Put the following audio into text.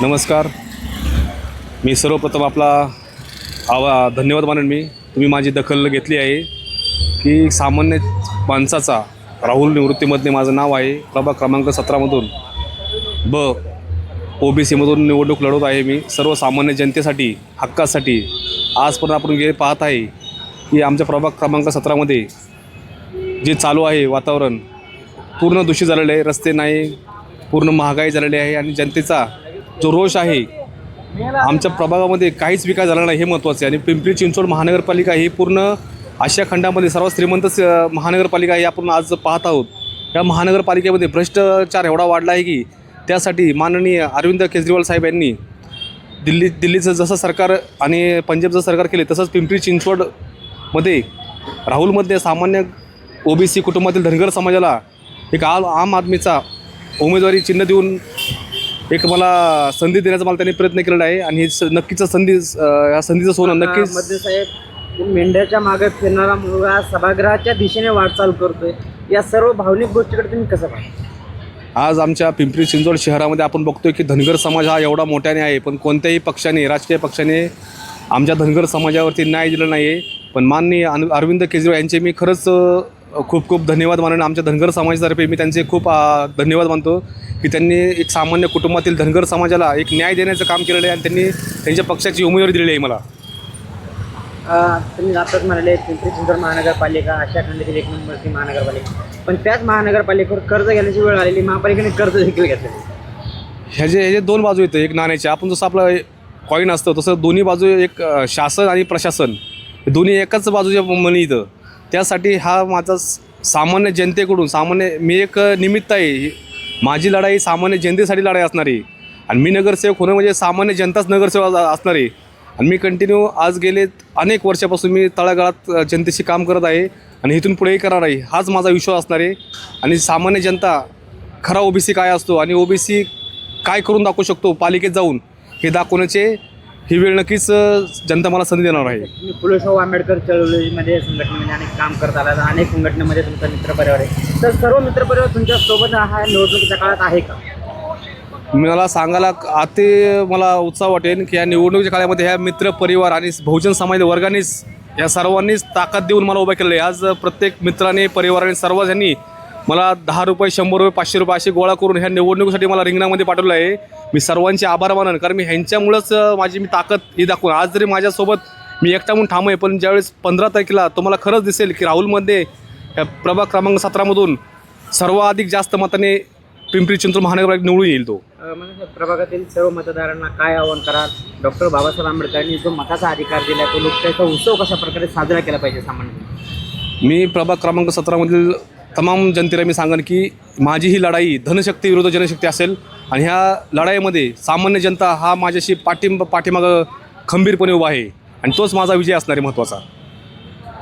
नमस्कार. मी सर्वप्रथम आपला आवा धन्यवाद मानेन मी. तुम्ही माझी दखल घेतली आहे की सामान्य माणसाचा राहुल निवृत्तीमधले माझं नाव आहे. प्रभाग क्रमांक सतरामधून ब ओ बी सीमधून निवडणूक लढवत आहे मी. सर्वसामान्य जनतेसाठी हक्कासाठी आजपर्यंत आपण गेले पाहत आहे की आमच्या प्रभाग क्रमांक सतरामध्ये जे चालू आहे वातावरण पूर्ण दूषित झालेलं आहे. रस्ते नाही पूर्ण महागाई झालेली आहे आणि जनतेचा जो रोष आहे आमच्या प्रभागामध्ये काहीच विकास झाला नाही हे महत्त्वाचे आहे. आणि पिंपरी चिंचवड महानगरपालिका ही पूर्ण आशिया खंडामध्ये सर्वात श्रीमंत स- महानगरपालिका ही आपण आज पाहत आहोत. या महानगरपालिकेमध्ये भ्रष्टाचार एवढा वाढला आहे की त्यासाठी माननीय अरविंद केजरीवाल साहेब यांनी दिल्ली दिल्लीचं जसं सरकार आणि पंजाबचं सरकार केले तसंच पिंपरी चिंचवडमध्ये राहुलमध्ये सामान्य ओबीसी कुटुंबातील धनगर समाजाला एक आम आम आदमीचा उमेदवारी चिन्ह देऊन एक मला संधी देण्याचा मला त्यांनी प्रयत्न केलेला आहे आणि ही स नक्कीच संधी या संधीचं सोनं नक्कीच मध्ये साहेब मेंढ्याच्या मागे फिरणारा मुलगा सभागृहाच्या दिशेने वाटचाल करतोय. या सर्व भावनिक गोष्टीकडे तुम्ही कसं पाहता? आज आमच्या पिंपरी चिंचवड शहरामध्ये आपण बघतोय की धनगर समाज हा एवढा मोठ्याने आहे पण कोणत्याही पक्षाने राजकीय पक्षाने आमच्या धनगर समाजावरती न्याय दिला नाही आहे पण माननीय अनु अरविंद केजरीवाल यांचे मी खरंच अ, खूप खूप धन्यवाद मानून आमच्या धनगर समाजातर्फे. मी त्यांचे खूप धन्यवाद मानतो की त्यांनी एक सामान्य कुटुंबातील धनगर समाजाला एक न्याय देण्याचं काम केलेलं आहे आणि त्यांनी त्यांच्या पक्षाची उमेदवारी दिलेली आहे मला. तुम्ही जातात म्हणाले पिंपरी चिंचवड महानगरपालिका आशिया खंडातील एक नंबरची महानगरपालिका. पण त्याच महानगरपालिकेवर कर्ज घेण्याची वेळ आलेली महापालिकेने कर्ज देखील घेतलेले ह्याचे ह्याचे दोन बाजू येतं एक नाण्याचे आपण जसं आपलं कॉईन असतं तसं दोन्ही बाजू एक शासन आणि प्रशासन. दोन्ही एकाच बाजूच्या मनी येतं त्यासाठी हा माझा सामान्य जनतेकडून सामान्य मी एक निमित्त आहे. माझी लढाई सामान्य जनतेसाठी लढाई असणारी आणि मी नगरसेवक होणं म्हणजे सामान्य जनताच नगरसेवक असणारी असणार आहे. आणि मी कंटिन्यू आज गेले अनेक वर्षापासून मी तळागाळात जनतेशी काम करत आहे आणि इथून पुढेही करणार आहे. हाच माझा विश्वास असणार आहे. आणि सामान्य जनता खरा ओबीसी काय असतो आणि ओबीसी काय करून दाखवू शकतो? पालिकेत जाऊन हे दाखवण्याचे ही वेळ नक्कीच जनता मला संधी देणार आहे. तुम्ही फुलेशाहू आंबेडकर चळवळीमध्ये संघटनेमध्ये अनेक काम करत आला अनेक संघटनेमध्ये तुमचा मित्रपरिवार आहे. तर सर्व मित्रपरिवार तुमच्यासोबत हा निवडणुकीच्या काळात आहे का? मला सांगायला अति मला उत्साह वाटेल की या निवडणुकीच्या काळामध्ये ह्या मित्र परिवार आणि बहुजन समाज वर्गानेच या सर्वांनीच ताकद देऊन मला उभं केलं आहे. आज प्रत्येक मित्राने परिवाराने सर्व यांनी मला दहा रुपये शंभर रुपये पाचशे रुपये असे गोळा करून ह्या निवडणुकीसाठी मला रिंगणामध्ये पाठवलं आहे. मी सर्वांचे आभार मानन कारण मी ह्यांच्यामुळंच माझी मी ताकद ही दाखवून आज जरी माझ्यासोबत मी एकटा म्हणून ठाम आहे पण ज्यावेळेस पंधरा तारखेला तुम्हाला खरंच दिसेल की राहुलमध्ये या प्रभाग क्रमांक सतरामधून सर्वाधिक जास्त मताने पिंपरी चिंचवड महानगरपालिका निवडून येईल तो. म्हणजे प्रभागातील सर्व मतदारांना काय आवाहन कराल? डॉक्टर बाबासाहेब आंबेडकरांनी जो मताचा अधिकार दिला तो लोकशाहीचा उत्सव कशा प्रकारे साजरा केला पाहिजे सामान्य मी प्रभाग क्रमांक सतरामधील तमाम जनतेला मी सांगेन की माझी ही लढाई धनशक्ती विरुद्ध जनशक्ती असेल आणि ह्या लढाईमध्ये सामान्य जनता हा माझ्याशी पाठिंबा पाठीमागं खंबीरपणे उभा आहे. आणि तोच माझा विजय असणार आहे महत्त्वाचा